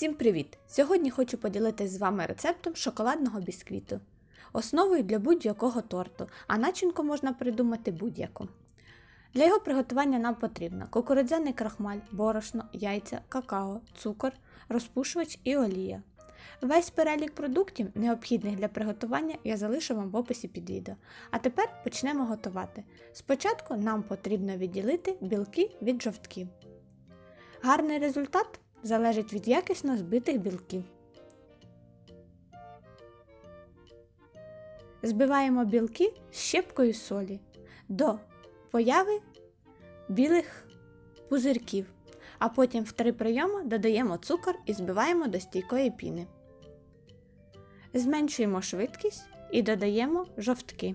Всім привіт! Сьогодні хочу поділитися з вами рецептом шоколадного бісквіту. Основою для будь-якого торту, а начинку можна придумати будь-яку. Для його приготування нам потрібно кукурудзяний крахмаль, борошно, яйця, какао, цукор, розпушувач і олія. Весь перелік продуктів, необхідних для приготування, я залишу вам в описі під відео. А тепер почнемо готувати. Спочатку нам потрібно відділити білки від жовтків. Гарний результат залежить від якісно збитих білків. Збиваємо білки з щепкою солі до появи білих пузирків, а потім в три прийоми додаємо цукор і збиваємо до стійкої піни. Зменшуємо швидкість і додаємо жовтки.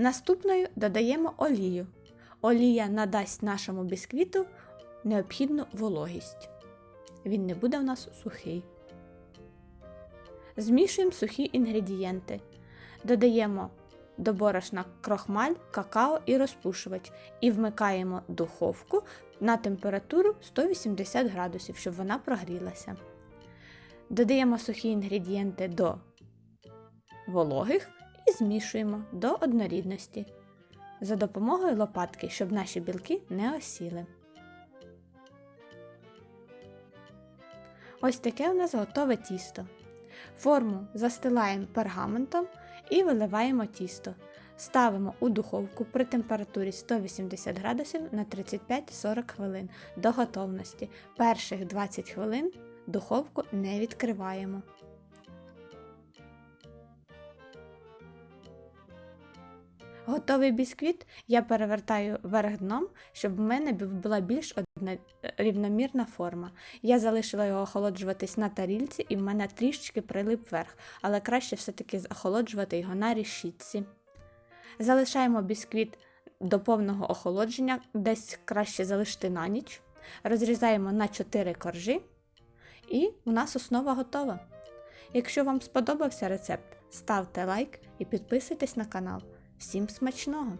Наступною додаємо олію. Олія надасть нашому бісквіту необхідну вологість. Він не буде у нас сухий. Змішуємо сухі інгредієнти. Додаємо до борошна крохмаль, какао і розпушувач і вмикаємо духовку на температуру 180 градусів, щоб вона прогрілася. Додаємо сухі інгредієнти до вологих і змішуємо до однорідності за допомогою лопатки, щоб наші білки не осіли. Ось таке у нас готове тісто. Форму застилаємо пергаментом і виливаємо тісто. Ставимо у духовку при температурі 180 градусів на 35-40 хвилин до готовності. Перших 20 хвилин духовку не відкриваємо. Готовий бісквіт я перевертаю вверх дном, щоб в мене була більш одна... рівномірна форма. Я залишила його охолоджуватись на тарільці і в мене трішечки прилип вверх, але краще все-таки охолоджувати його на рішітці. Залишаємо бісквіт до повного охолодження, десь краще залишити на ніч. Розрізаємо на 4 коржі, і у нас основа готова. Якщо вам сподобався рецепт, ставте лайк і підписуйтесь на канал. Всім смачного!